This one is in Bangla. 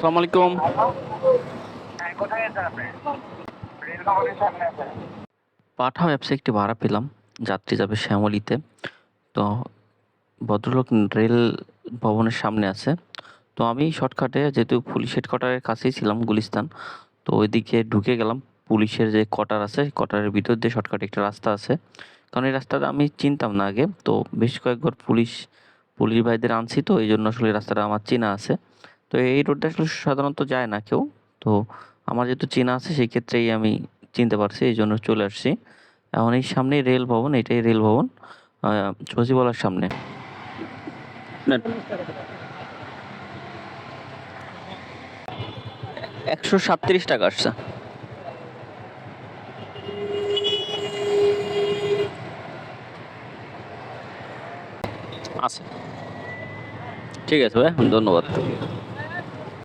আসসালামু আলাইকুম। পাঠাও একটি ভাড়া পেলাম। যাত্রী যাবে শ্যামলিতে। তো ভদ্রলোক রেল ভবনের সামনে আছে। তো আমি শর্টকাটে, যেহেতু পুলিশ হেডকোয়ার্টারের কাছেই ছিলাম, গুলিস্তান, তো ওইদিকে ঢুকে গেলাম। পুলিশের যে কোয়ার্টার আছে কোয়ার্টারের ভিতর দিয়ে শর্টকাটে একটা রাস্তা আছে। কারণ এই রাস্তাটা আমি চিনতাম না আগে। তো বেশ কয়েকবার পুলিশ পুলিশ ভাইদের আনছি তো, এই জন্য আসলে রাস্তাটা আমার চেনা আছে। তো এই রোডটা আসলে সাধারণত যায় না কেউ। তো আমার যেহেতু চেনা আছে সেই ক্ষেত্রেই আমি চিনতে পারছি এই জন্য চলে আসছি। এখন এই সামনেই রেল ভবন এটাই রেল ভবন। সচিবালয়ের সামনে। একশো সাতত্রিশ টাকা আসছে। আছে। ঠিক আছে ভাই ধন্যবাদ।